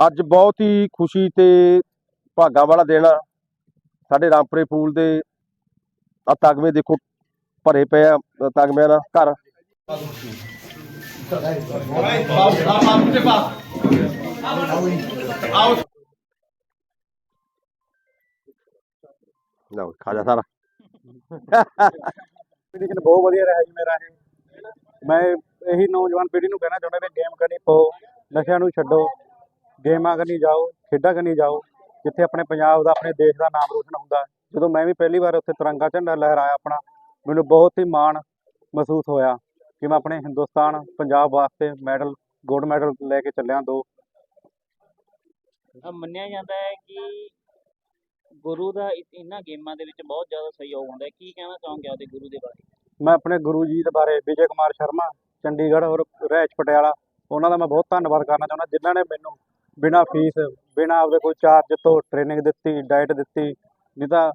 ਅੱਜ ਬਹੁਤ ਹੀ ਖੁਸ਼ੀ ਤੇ ਭਾਗਾਂ ਵਾਲਾ ਦਿਨ ਆ। ਸਾਡੇ ਰਾਮਪੁਰੇ ਫੂਲ ਦੇ ਆ ਤਗਮੇ ਦੇਖੋ ਭਰੇ ਪਏ ਆ ਅ, ਤਗਮਿਆਂ ਨਾਲ ਘਰ। ਲਓ ਖਾ ਜਾ ਸਾਰਾ। ਲੇਕਿਨ ਬਹੁਤ ਵਧੀਆ ਰਿਹਾ ਜੀ ਮੇਰਾ ਇਹ। ਮੈਂ ਇਹੀ ਨੌਜਵਾਨ ਪੀੜ੍ਹੀ ਨੂੰ ਕਹਿਣਾ ਚਾਹੁੰਦਾ ਵੀ ਗੇਮ ਕਰਨੀ ਪਾਓ ਨਸ਼ਿਆਂ ਨੂੰ ਛੱਡੋ। ਗੇਮਾਂ ਕਰਨੀ ਜਾਓ ਖੇਡਾਂ ਕਰਨੀ ਜਾਓ ਜਿੱਥੇ ਆਪਣੇ ਪੰਜਾਬ ਦਾ ਆਪਣੇ ਦੇਸ਼ ਦਾ ਨਾਮ ਰੋਸ਼ਨ ਹੁੰਦਾ। ਜਦੋਂ ਮੈਂ ਵੀ ਪਹਿਲੀ ਵਾਰ ਉੱਥੇ ਤਿਰੰਗਾ ਝੰਡਾ ਲਹਿਰਾਇਆ ਆਪਣਾ ਮੈਨੂੰ ਬਹੁਤ ਹੀ ਮਾਣ ਮਹਿਸੂਸ ਹੋਇਆ ਕਿ ਮੈਂ ਆਪਣੇ ਹਿੰਦੁਸਤਾਨ ਪੰਜਾਬ ਵਾਸਤੇ ਮੈਡਲ ਗੋਲਡ ਮੈਡਲ ਲੈ ਕੇ ਚੱਲਿਆ ਦੋ। ਮੰਨਿਆ ਜਾਂਦਾ ਹੈ ਕਿ ਗੁਰੂ ਦਾ ਇਹਨਾਂ ਗੇਮਾਂ ਦੇ ਵਿੱਚ ਬਹੁਤ ਜ਼ਿਆਦਾ ਸਹਿਯੋਗ ਹੁੰਦਾ ਹੈ। ਕੀ ਕਹਿਣਾ ਚਾਹੋਗੇ ਆਪਦੇ ਗੁਰੂ ਦੇ ਬਾਰੇ? ਮੈਂ ਆਪਣੇ ਗੁਰੂ ਜੀ ਦੇ ਬਾਰੇ ਵਿਜੇ ਕੁਮਾਰ ਸ਼ਰਮਾ ਚੰਡੀਗੜ੍ਹ ਔਰ ਰਹਿਚ ਪਟਿਆਲਾ ਉਹਨਾਂ ਦਾ ਮੈਂ ਬਹੁਤ ਧੰਨਵਾਦ ਕਰਨਾ ਚਾਹੁੰਦਾ ਜਿਨ੍ਹਾਂ ਨੇ ਮੈਨੂੰ ਬਿਨਾਂ ਫੀਸ, ਬਿਨਾਂ ਆਪਦੇ ਕੋਈ ਚਾਰਜ ਤੋਂ ਟ੍ਰੇਨਿੰਗ ਦਿੱਤੀ ਡਾਈਟ ਦਿੱਤੀ, ਨਹੀਂ ਤਾਂ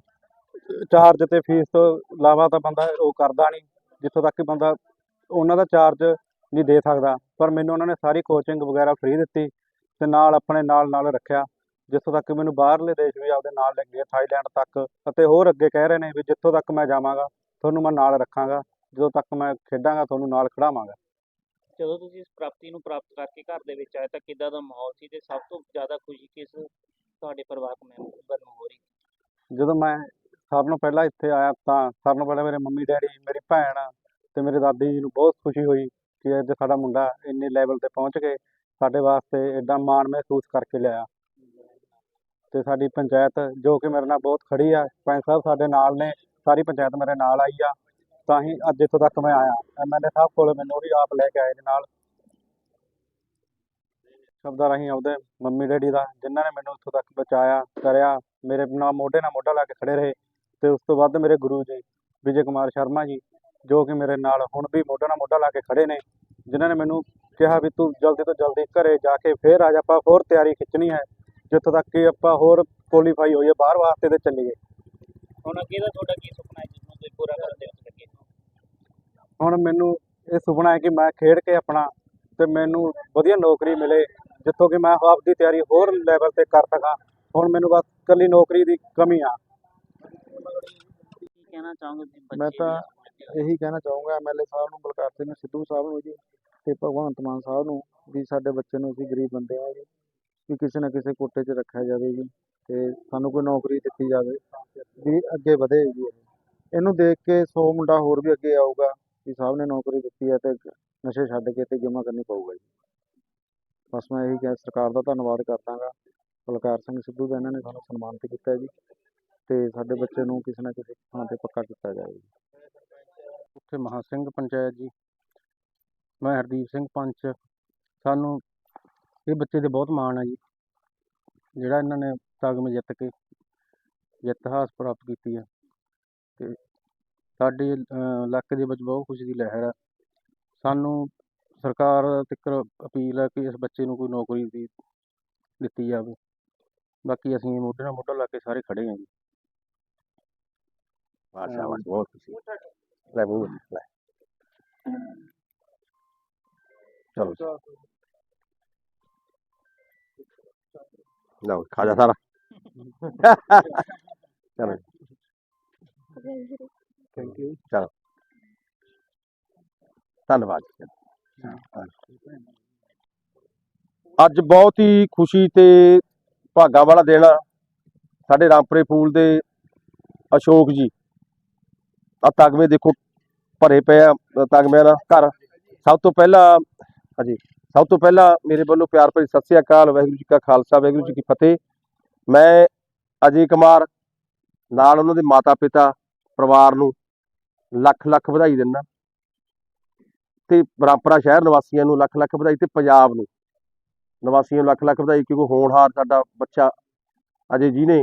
ਚਾਰਜ ਤੇ ਫੀਸ ਤੋਂ ਇਲਾਵਾ ਤਾਂ ਬੰਦਾ ਉਹ ਕਰਦਾ ਨਹੀਂ, ਜਿੱਥੋਂ ਤੱਕ ਕਿ ਬੰਦਾ ਉਹਨਾਂ ਦਾ ਚਾਰਜ ਨਹੀਂ ਦੇ ਸਕਦਾ। ਪਰ ਮੈਨੂੰ ਉਹਨਾਂ ਨੇ ਸਾਰੀ ਕੋਚਿੰਗ ਵਗੈਰਾ ਫ੍ਰੀ ਦਿੱਤੀ ਤੇ ਨਾਲ ਆਪਣੇ ਨਾਲ ਨਾਲ ਰੱਖਿਆ, ਜਿੱਥੋਂ ਤੱਕ ਮੈਨੂੰ ਬਾਹਰਲੇ ਦੇਸ਼ ਵੀ ਆਪਦੇ ਨਾਲ ਲੈ ਗਏ, ਥਾਈਲੈਂਡ ਤੱਕ ਅਤੇ ਹੋਰ ਅੱਗੇ ਕਹਿ ਰਹੇ ਨੇ ਵੀ ਜਿੱਥੋਂ ਤੱਕ ਮੈਂ ਜਾਵਾਂਗਾ, ਤੁਹਾਨੂੰ ਮੈਂ ਨਾਲ ਰੱਖਾਂਗਾ, ਜਦੋਂ ਤੱਕ ਮੈਂ ਖੇਡਾਂਗਾ, ਤੁਹਾਨੂੰ ਨਾਲ ਖੜਾਵਾਂਗਾ। ਜਦੋਂ ਤੁਸੀਂ ਇਸ ਪ੍ਰਾਪਤੀ ਨੂੰ ਪ੍ਰਾਪਤ ਕਰਕੇ ਘਰ ਦੇ ਵਿੱਚ ਆਏ ਤਾਂ ਕਿੱਦਾਂ ਦਾ ਮਾਹੌਲ ਸੀ ਤੇ ਸਭ ਤੋਂ ਜ਼ਿਆਦਾ ਖੁਸ਼ੀ ਕਿਸ ਤੁਹਾਡੇ ਪਰਿਵਾਰਕ ਮੈਂਬਰ ਨੂੰ ਹੋ ਰਹੀ? ਜਦੋਂ ਮੈਂ ਸਭ ਨੂੰ ਪਹਿਲਾਂ ਇੱਥੇ ਆਇਆ ਤਾਂ ਸਭ ਨੂੰ ਪਹਿਲਾਂ ਮੇਰੇ ਮੰਮੀ, ਡੈਡੀ, ਮੇਰੀ ਭੈਣ ਤੇ ਮੇਰੇ ਦਾਦੀ ਜੀ ਨੂੰ ਬਹੁਤ ਖੁਸ਼ੀ ਹੋਈ ਕਿ ਅੱਜ ਸਾਡਾ ਮੁੰਡਾ ਇੰਨੇ ਲੈਵਲ ਤੇ ਪਹੁੰਚ ਕੇ ਸਾਡੇ ਵਾਸਤੇ ਐਡਾ ਮਾਣ ਮਹਿਸੂਸ ਕਰਕੇ ਲਿਆ ਤੇ ਸਾਡੀ ਪੰਚਾਇਤ ਜੋ ਕਿ ਮੇਰੇ ਨਾਲ ਬਹੁਤ ਖੜੀ ਆ ਪੰਚ ਸਾਹਿਬ ਸਾਡੇ ਨਾਲ ਨੇ, ਸਾਰੀ ਪੰਚਾਇਤ ਮੇਰੇ ਨਾਲ ਆਈ ਆ। ਤਾਂ ਹੀ ਅੱਜ ਇੱਥੋਂ ਤੱਕ ਮੈਂ ਆਇਆ। ਐਮਐਲਏ ਸਾਹਿਬ ਕੋਲ ਮੈਨੂੰ ਵੀ ਆਪ ਲੈ ਕੇ ਆਏ ਨੇ ਨਾਲ। ਸ਼ਬਦਾਂ ਰਾਹੀਂ ਆਪਦੇ ਮੰਮੀ ਡੈਡੀ ਦਾ, ਜਿਨ੍ਹਾਂ ਨੇ ਮੈਨੂੰ ਇੱਥੋਂ ਤੱਕ ਬਚਾਇਆ, ਕਰਿਆ, ਮੇਰੇ ਨਾਲ ਮੋਢੇ ਨਾਲ ਮੋਢਾ ਲਾ ਕੇ ਖੜੇ ਰਹੇ ਤੇ ਉਸ ਤੋਂ ਬਾਅਦ ਮੇਰੇ ਗੁਰੂ ਜੀ, ਵਿਜੇ ਕੁਮਾਰ ਸ਼ਰਮਾ ਜੀ, ਜੋ ਕਿ ਮੇਰੇ ਨਾਲ ਹੁਣ ਵੀ ਮੋਢੇ ਨਾਲ ਮੋਢਾ ਲਾ ਕੇ ਖੜੇ ਨੇ, ਜਿਨ੍ਹਾਂ ਨੇ ਮੈਨੂੰ ਕਿਹਾ ਵੀ ਤੂੰ ਜਲਦੀ ਤੋਂ ਜਲਦੀ ਘਰੇ ਜਾ ਕੇ ਫੇਰ ਅੱਜ ਆਪਾਂ ਹੋਰ ਤਿਆਰੀ ਖਿੱਚਣੀ ਹੈ, ਜਿੱਥੋਂ ਤੱਕ ਕਿ ਆਪਾਂ ਹੋਰ ਕੁਆਲੀਫਾਈ ਹੋਈਏ, ਬਾਹਰ ਵਾਸਤੇ ਤੇ ਚੱਲੀਏ। ਹੁਣ ਅੱਗੇ ਦਾ ਤੁਹਾਡਾ ਕੀ ਸੁਪਨਾ ਹੈ? ਜਿਸ ਨੂੰ ਤੁਸੀਂ ਪੂਰਾ ਕਰਨ ਹੋ? ਹੁਣ ਮੈਨੂੰ ਇਹ ਸੁਪਨਾ ਹੈ ਕਿ ਮੈਂ ਖੇਡ ਕੇ ਆਪਣਾ ਤੇ ਮੈਨੂੰ ਵਧੀਆ ਨੌਕਰੀ ਮਿਲੇ ਜਿੱਥੋਂ ਕਿ ਮੈਂ ਆਪਦੀ ਤਿਆਰੀ ਹੋਰ ਲੈਵਲ ਤੇ ਕਰ ਸਕਾਂ। ਹੁਣ ਮੈਨੂੰ ਬਸ ਇਕੱਲੀ ਨੌਕਰੀ ਦੀ ਕਮੀ ਆ। ਕੀ ਕਹਿਣਾ ਚਾਹੋਗੇ ਮੈਂ ਤਾਂ ਇਹੀ ਕਹਿਣਾ ਚਾਹੂੰਗਾ ਐਮਐਲਏ ਸਾਹਿਬ ਨੂੰ ਬਲਕਾਰ ਸਿੰਘ ਸਿੱਧੂ ਸਾਹਿਬ ਨੂੰ ਜੀ ਤੇ ਭਗਵੰਤ ਮਾਨ ਸਾਹਿਬ ਨੂੰ ਵੀ ਸਾਡੇ ਬੱਚੇ ਨੂੰ ਅਸੀਂ ਗਰੀਬ ਬੰਦੇ ਆ ਜੀ ਵੀ ਕਿਸੇ ਨਾ ਕਿਸੇ ਕੋਟੇ 'ਚ ਰੱਖਿਆ ਜਾਵੇ ਜੀ ਤੇ ਸਾਨੂੰ ਕੋਈ ਨੌਕਰੀ ਦਿੱਤੀ ਜਾਵੇ ਵੀ ਅੱਗੇ ਵਧੇ ਜੀ ਇਹ। ਇਹਨੂੰ ਦੇਖ ਕੇ 100 ਮੁੰਡਾ ਹੋਰ ਵੀ ਅੱਗੇ ਆਊਗਾ। ਵੀ ਸਾਹਿਬ ਨੇ ਨੌਕਰੀ ਦਿੱਤੀ ਹੈ ਤੇ ਨਸ਼ੇ ਛੱਡ ਕੇ ਤੇ ਗੇਮਾਂ ਕਰਨੀ ਪਊਗਾ ਜੀ। ਬਸ ਮੈਂ ਇਹੀ ਕਹਿ, ਸਰਕਾਰ ਦਾ ਧੰਨਵਾਦ ਕਰਦਾਗਾ। ਬਲਕਾਰ ਸਿੰਘ ਸਿੱਧੂ ਦਾ ਇਹਨਾਂ ਨੇ ਸਾਨੂੰ ਸਨਮਾਨਿਤ ਕੀਤਾ ਜੀ ਤੇ ਸਾਡੇ ਬੱਚੇ ਨੂੰ ਕਿਸੇ ਨਾ ਕਿਸੇ ਥਾਂ ਤੇ ਪੱਕਾ ਕੀਤਾ ਜਾਵੇ ਉੱਥੇ ਮਹਾ ਸਿੰਘ ਪੰਚਾਇਤ ਜੀ, ਮੈਂ ਹਰਦੀਪ ਸਿੰਘ ਪੰਚ, ਸਾਨੂੰ ਇਹ ਬੱਚੇ ਤੇ ਬਹੁਤ ਮਾਣ ਹੈ ਜੀ, ਜਿਹੜਾ ਇਹਨਾਂ ਨੇ ਤਗਮੇ ਜਿੱਤ ਕੇ, ਜਿੱਤ ਹਾਸ ਪ੍ਰਾਪਤ ਕੀਤੀ ਹੈ ਤੇ ਸਾਡੇ ਇਲਾਕੇ ਦੇ ਵਿੱਚ ਬਹੁਤ ਖੁਸ਼ੀ ਦੀ ਲਹਿਰ ਹੈ ਸਾਨੂੰ ਸਰਕਾਰ ਤੱਕ ਅਪੀਲ ਹੈ ਕਿ ਇਸ ਬੱਚੇ ਨੂੰ ਕੋਈ ਨੌਕਰੀ ਦੀ ਦਿੱਤੀ ਜਾਵੇ। ਬਾਕੀ ਅਸੀਂ ਮੋਢੇ ਨਾਲ ਮੋਢਾ ਲਾ ਕੇ ਸਾਰੇ ਖੜੇ ਹਾਂ ਜੀ। ਸ਼ਾਬਾਸ਼ ਬਹੁਤ ਖੁਸ਼ੀ। ਲੈ ਲੈ। ਚਲੋ। ਲਓ ਖਾ ਜਾ ਸਾਰਾ। ਚਲੋ ਥੈਂਕ ਯੂ ਚਲੋ। ਧੰਨਵਾਦ ਜੀ। ਅੱਜ ਬਹੁਤ ਹੀ ਖੁਸ਼ੀ ਤੇ ਭਾਗਾਂ ਵਾਲਾ ਦਿਨ ਆ। ਸਾਡੇ ਰਾਮਪੁਰੇ ਫੂਲ ਦੇ ਅਸ਼ੋਕ ਜੀ। ਆ ਤਗਮੇ ਦੇਖੋ ਭਰੇ ਪਏ ਆ ਅ, ਤਗਮਿਆਂ ਨਾਲ ਘਰ। ਸਭ ਤੋਂ ਪਹਿਲਾਂ ਹਾਂਜੀ ਸਭ ਤੋਂ ਪਹਿਲਾਂ ਮੇਰੇ ਵੱਲੋਂ ਪਿਆਰ ਭਰੀ ਸਤਿ ਸ੍ਰੀ ਅਕਾਲ ਵਾਹਿਗੁਰੂ ਜੀ ਕਾ ਖਾਲਸਾ ਵਾਹਿਗੁਰੂ ਜੀ ਕੀ ਫਤਿਹ। ਮੈਂ ਅਜੇ ਕੁਮਾਰ ਨਾਲ ਉਹਨਾਂ ਦੇ ਮਾਤਾ ਪਿਤਾ ਪਰਿਵਾਰ ਨੂੰ ਲੱਖ ਲੱਖ ਵਧਾਈ ਦਿੰਦਾ। ਤੇ ਰਾਮਪੁਰਾ ਸ਼ਹਿਰ ਨਿਵਾਸੀਆਂ ਨੂੰ ਲੱਖ ਲੱਖ ਵਧਾਈ ਤੇ ਪੰਜਾਬ ਨੂੰ। ਨਿਵਾਸੀਆਂ ਨੂੰ ਲੱਖ ਲੱਖ ਵਧਾਈ ਕਿਉਂਕਿ ਹੋਣਹਾਰ ਸਾਡਾ ਬੱਚਾ ਅਜੇ ਜਿਹਨੇ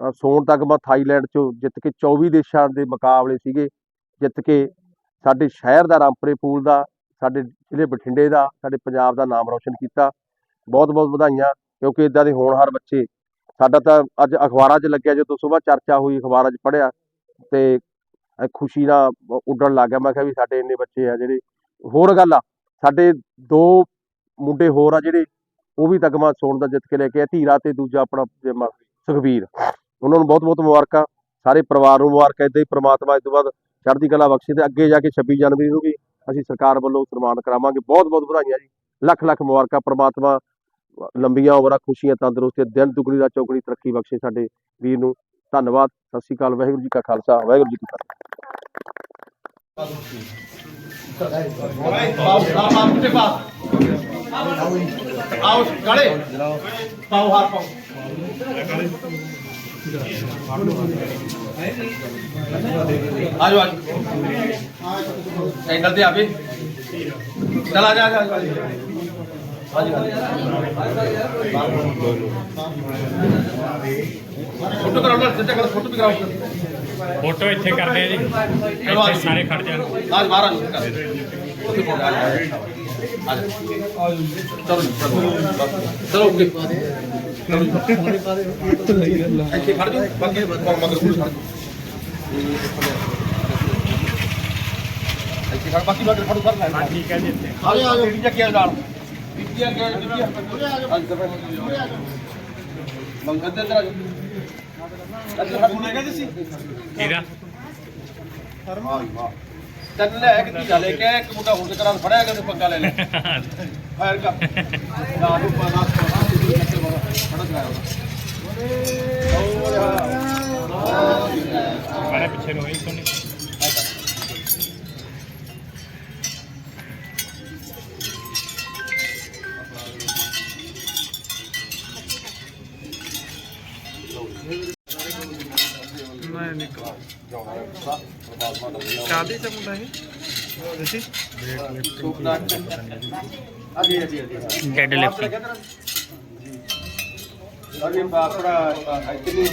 ਅ, ਤੱਕ ਤਗਮਾ ਥਾਈਲੈਂਡ ਚੋਂ ਜਿੱਤ ਕੇ 24 ਦੇਸ਼ਾਂ ਦੇ ਮੁਕਾਬਲੇ ਸੀਗੇ ਜਿੱਤ ਕੇ ਸਾਡੇ ਸ਼ਹਿਰ ਦਾ ਰਾਮਪਰੇ ਪੂਲ ਦਾ ਸਾਡੇ ਜ਼ਿਲ੍ਹੇ ਬਠਿੰਡੇ ਦਾ ਸਾਡੇ ਪੰਜਾਬ ਦਾ ਨਾਮ ਰੌਸ਼ਨ ਕੀਤਾ। ਬਹੁਤ ਬਹੁਤ ਵਧਾਈਆਂ ਕਿਉਂਕਿ ਇਦਾਂ ਦੇ ਹੋਣਹਾਰ ਬੱਚੇ ਸਾਡਾ ਤਾਂ ਅੱਜ ਅਖਬਾਰਾਂ 'ਚ ਲੱਗਿਆ ਜਦੋਂ ਸਵੇਰ ਚਰਚਾ ਹੋਈ ਅਖਬਾਰਾਂ 'ਚ ਪੜ੍ਹਿਆ ਤੇ ਖੁਸ਼ੀ ਨਾਲ ਉੱਡਣ ਲੱਗ ਗਿਆ। ਮੈਂ ਕਿਹਾ ਵੀ ਸਾਡੇ ਇੰਨੇ ਬੱਚੇ ਆ ਜਿਹੜੇ, ਹੋਰ ਗੱਲ ਆ, ਸਾਡੇ ਦੋ ਮੁੰਡੇ ਹੋਰ ਆ ਜਿਹੜੇ, ਉਹ ਵੀ ਤਗਮਾ ਸੋਨ ਦਾ ਜਿੱਤ ਕੇ ਲੈ ਕੇ ਆਏ। ਧੀਰਾ ਤੇ ਦੂਜਾ ਆਪਣਾ ਸੁਖਬੀਰ। ਉਹਨਾਂ ਨੂੰ ਬਹੁਤ ਬਹੁਤ ਮੁਬਾਰਕਾਂ। ਸਾਰੇ ਪਰਿਵਾਰ ਨੂੰ ਮੁਬਾਰਕਾਂ। ਇਦਾਂ ਹੀ ਪ੍ਰਮਾਤਮਾ ਇਸ ਤੋਂ ਬਾਅਦ ਚੜ੍ਹਦੀ ਕਲਾ ਬਖਸ਼ੇ ਤੇ ਅੱਗੇ ਜਾ ਕੇ 26 ਜਨਵਰੀ ਨੂੰ ਵੀ ਅਸੀਂ ਸਰਕਾਰ ਵੱਲੋਂ ਸਨਮਾਨ ਕਰਾਵਾਂਗੇ। ਬਹੁਤ ਬਹੁਤ ਵਧਾਈਆਂ ਜੀ। ਲੱਖ ਲੱਖ ਮੁਬਾਰਕਾਂ। ਪ੍ਰਮਾਤਮਾ ਲੰਬੀਆਂ ਉਮਰਾਂ ਖੁਸ਼ੀਆਂ ਤੰਦਰੁਸਤੀ ਦਿਨ ਦੁਗਣੀ ਦਾ ਚੌਗਣੀ ਤਰੱਕੀ ਬਖਸ਼ੇ ਸਾਡੇ ਵੀਰ ਨੂੰ। धनबाद सत श्रीकाल वाहगुरू जी का खालसा वाहगुरू जी की फतह चला जा ਫੋਟੋ ਕਰਾਉਣਾ ਸਿੱਧਾ ਕਰ ਫੋਟੋ ਵੀ ਕਰਾਉਣਾ ਫੋਟੋ ਇੱਥੇ ਕਰਦੇ ਆ ਜੀ। ਇੱਥੇ ਸਾਰੇ ਖੜ ਜਾਣ। ਆਜ ਬਾਹਰ ਆ ਚਲੋ ਚਲੋ। ਓਕੇ। ਇੱਥੇ ਖੜ ਜਾਓ। ਬਾਕੀ ਮਗਰ ਖੜ ਜਾਓ। ਇੱਥੇ ਖੜ ਬਾਕੀ ਬਾਕੀ ਫੋਟੋ ਕਰ ਲੈ ਠੀਕ ਹੈ ਜੀ ਇੱਥੇ। ਆ ਜਾਓ ਜਿਹੜੀ ਜੱਕੀ ਨਾਲ। ਬੀਬੀ ਅੱਗੇ ਬੀਬੀ ਅੱਗੇ ਆ ਜਾ ਮੰਗਲ ਤੇ ਇੱਧਰ ਆ ਜਾ? ਇੱਧਰ ਹੱਥ ਕਹਿੰਦੇ? ਸੀ ਇਹਦਾ ਤੈਨੂੰ ਲੈ ਕੇ ਕੀ ਲੈ ਕੇ ਇੱਕ ਮੁੰਡਾ ਹੋਰ ਕਰਾਂ ਫੜਿਆ ਕਿ ਪੰਗਾ ਲੈ ਲੈ ਫਾਇਰ ਕਰ। ਨਾ ਨੂੰ ਪਾਣਾ ਫੜਾ ਕਰਾਇਆ ਮਾਰੇ ਪਿੱਛੇ ਨੂੰ ਹੋਈ ਕੋਨੀ ਸ਼ਾਦੀ ਤੇ ਮੁੰਡਾ ਇਹ ਅਗੇ ਅਗੇ ਅਗੇ। ਡੈਡ ਲਿਫਟ ਅਗੇ ਬਾਪੜਾ ਇਤਨੀ